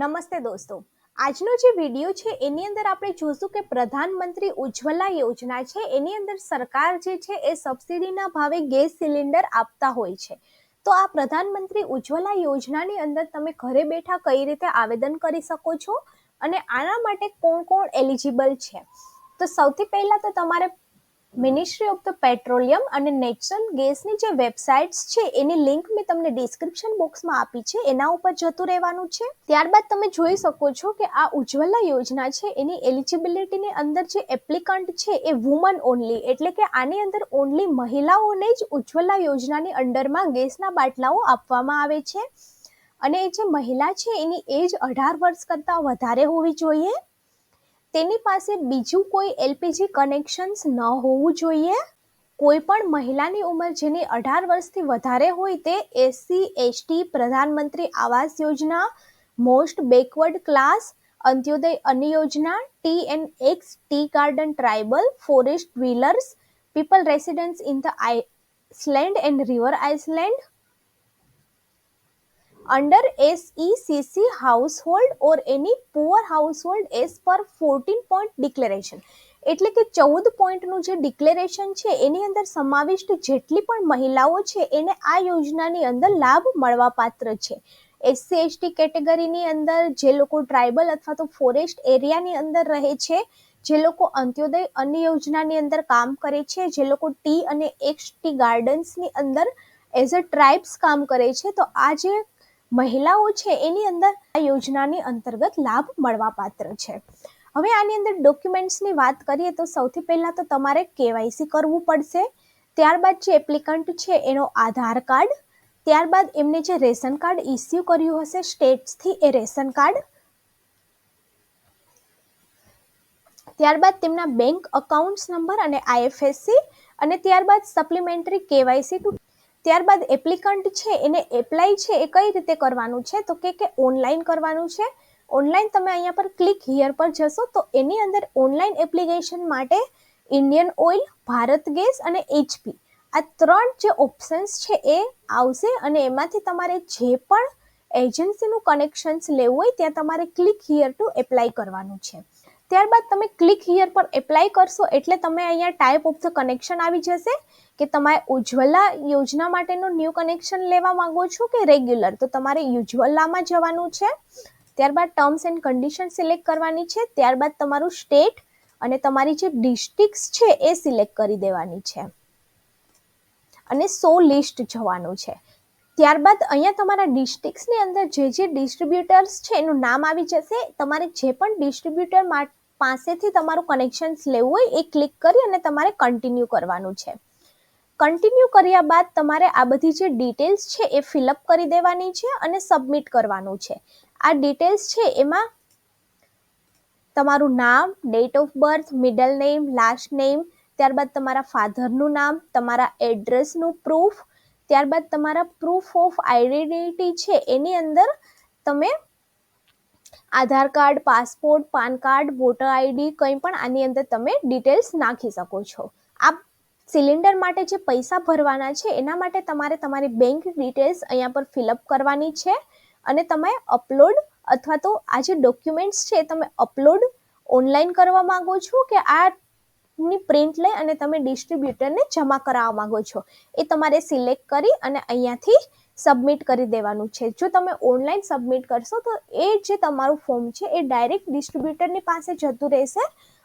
નમસ્તે દોસ્તો. આજનો જે વીડિયો છે, એની અંદર આપણે જોશું કે પ્રધાનમંત્રી ઉજ્જવલા યોજના છે, એની અંદર સરકાર જે છે, એ સબસિડીના ભાવે ગેસ સિલિન્ડર આપતા હોય છે. તો આ પ્રધાનમંત્રી ઉજ્જવલા યોજનાની અંદર તમે ઘરે બેઠા કઈ રીતે આવેદન કરી શકો છો? અને આના માટે કોણ કોણ એલિજિબલ છે? તો સૌથી પહેલા તો તમારે મિનિસ્ટ્રી ઓફ ધ પેટ્રોલિયમ અને નેચરલ ગેસની જે વેબસાઇટ્સ છે, એની લિંક મેં તમને ડિસ્ક્રિપ્શન બોક્સમાં આપી છે. એના ઉપર જતું રહેવાનું છે. ત્યારબાદ તમે જોઈ શકો છો કે આ ઉજ્જવલા યોજના છે, એની એલિજિબિલિટીની અંદર જે એપ્લિકન્ટ છે, એ વુમન ઓનલી એટલે કે આની અંદર ઓનલી મહિલાઓને જ ઉજ્જવલા યોજનાની અંડરમાં ગેસના બાટલાઓ આપવામાં આવે છે. અને જે મહિલા છે, એની એજ અઢાર વર્ષ કરતાં વધારે હોવી જોઈએ. તેની પાસે બીજું કોઈ એલપીજી કનેક્શન્સ ન હોવું જોઈએ? કોઈ પણ મહિલાની ઉંમર જેની અઢાર વર્ષથી વધારે હોય તે એસસી, એસટી, પ્રધાનમંત્રી Awas Yojana, most backward class, Antyodaya Anna Yojana, tea and ex, tea garden tribal, forest wheelers people residence in the island and river island under SECC household or any poor household as per 14 point declaration. એટલે કે ચૌદ પોઈન્ટનું જે declaration છે, એની અંદર સમાવિષ્ટ જેટલી પણ મહિલાઓ છે, એને આ યોજનાની અંદર લાભ મળવાપાત્ર છે. એસસી એસટી કેટેગરીની અંદર જે લોકો ટ્રાઇબલ અથવા તો ફોરેસ્ટ એરિયાની અંદર રહે છે, જે લોકો અંત્યોદય અન્ય યોજનાની અંદર કામ કરે છે, જે લોકો ટી અને એક્સ ટી ગાર્ડન્સની અંદર એઝ અ ટ્રાઇબ્સ કામ કરે છે, તો આ જે મહિલાઓ છે, એની અંદર આ યોજનાની અંતર્ગત લાભ મળવાપાત્ર છે. હવે આની અંદર ડોક્યુમેન્ટ્સની વાત કરીએ તો સૌથી પહેલાં તો તમારે કેવાયસી કરવું પડશે. ત્યારબાદ જે એપ્લિકન્ટ છે, એનો આધાર કાર્ડ. ત્યારબાદ એમને જે રેશન કાર્ડ ઇસ્યુ કર્યું હશે, સ્ટેટ્સથી એ રેશન કાર્ડ. ત્યારબાદ તેમના બેંક અકાઉન્ટ્સ નંબર અને આઈએફએસસી. અને ત્યારબાદ સપ્લિમેન્ટરી કેવાયસી ટુ ત્યારબાદ એપ્લિકન્ટ છે, એને એપ્લાય છે, એ કઈ રીતે કરવાનું છે? તો કે કે ઓનલાઈન કરવાનું છે. ઓનલાઈન તમે અહીંયા પર ક્લિક હિયર પર જશો તો એની અંદર ઓનલાઈન એપ્લિકેશન માટે ઇન્ડિયન ઓઇલ ભારત ગેસ અને એચપી આ ત્રણ જે ઓપ્શન્સ છે એ આવશે અને એમાંથી તમારે જે પણ એજન્સીનું કનેક્શન્સ લેવું હોય ત્યાં તમારે ક્લિક હિયર ટુ એપ્લાય કરવાનું છે. ત્યારબાદ તમે ક્લિક હિયર પર એપ્લાય કરશો એટલે તમે અહીંયા ટાઈપ ઓફ ધ કનેક્શન આવી જશે કે તમારે ઉજ્જવલા યોજના માટેનું ન્યૂ કનેક્શન લેવા માંગો છો કે રેગ્યુલર તો તમારે ઉજ્જવલામાં જવાનું છે. ત્યારબાદ ટર્મ્સ એન્ડ કન્ડિશન સિલેક્ટ કરવાની છે. ત્યારબાદ તમારું સ્ટેટ અને તમારી જે ડિસ્ટ્રિક્ટ છે એ સિલેક્ટ કરી દેવાની છે. અને સો લિસ્ટ જવાનું છે. ત્યારબાદ અહીંયા તમારા ડિસ્ટ્રિક્ટ્સની અંદર જે જે ડિસ્ટ્રીબ્યુટર્સ છે એનું નામ આવી જશે. તમારે જે પણ ડિસ્ટ્રીબ્યુટર પાસેથી તમારું કનેક્શન્સ લેવું હોય એ ક્લિક કરી અને તમારે કન્ટિન્યુ કરવાનું છે. કન્ટિન્યુ કર્યા બાદ તમારે આ બધી જે ડિટેલ્સ છે એ ફિલઅપ કરી દેવાની છે અને સબમિટ કરવાનું છે. આ ડિટેલ્સ છે એમાં તમારું નામ date of birth middle name last name ત્યારબાદ તમારા ફાધરનું નામ, તમારા એડ્રેસનું પ્રૂફ ત્યારબાદ તમારા પ્રૂફ ઓફ આઈડેન્ટિટી છે એની અંદર તમે Aadhaar card, passport, PAN card, voter ID કંઈ પણ આની અંદર તમે ડિટેલ્સ નાખી શકો છો. આ સિલિન્ડર માટે જે પૈસા ભરવાના છે, એના માટે તમારે તમારી બેંક ડિટેલ્સ અહીંયા પર ફિલઅપ કરવાની છે અને તમે અપલોડ અથવા તો આ જે ડોક્યુમેન્ટ્સ છે તમે અપલોડ ઓનલાઈન કરવા માંગો છો કે આ ની પ્રિન્ટ લઈ અને તમે ડિસ્ટ્રીબ્યુટરને જમા કરાવવા માંગો છો. એ તમારે સિલેક્ટ કરી અને અહીંયાથી સબમિટ કરી દેવાનું છે. જો તમે ઓનલાઈન સબમિટ કરશો, તો એ જે તમારું ફોર્મ છે, એ ડાયરેક્ટ ડિસ્ટ્રીબ્યુટરની પાસે જતું રહેશે.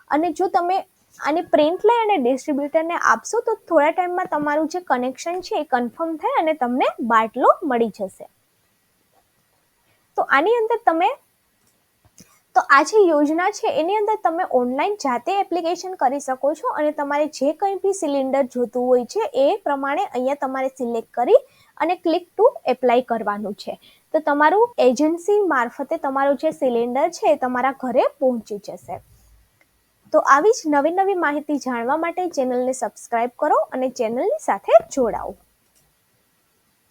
અને જો તમે આની પ્રિન્ટ લઈ અને ડિસ્ટ્રીબ્યુટરને આપશો, તો થોડા ટાઈમમાં તમારું જે કનેક્શન છે, એ કન્ફર્મ થાય અને તમને બાટલો મળી જશે. તો આની અંદર તમે, તો આ જે યોજના છે, એની અંદર તમે ઓનલાઈન જાતે એપ્લિકેશન કરી શકો છો અને તમારે જે કંઈ બી સિલિન્ડર જોતું હોય છે, એ પ્રમાણે અહીંયા તમારે સિલેક્ટ કરી અને ક્લિક ટુ એપ્લાય કરવાનું છે. તો તમારું એજન્સી મારફતે તમારું જે સિલિન્ડર છે એ તમારા ઘરે પહોંચી જશે. તો આવી જ નવી નવી માહિતી જાણવા માટે ચેનલને સબસ્ક્રાઈબ કરો અને ચેનલની સાથે જોડાઓ.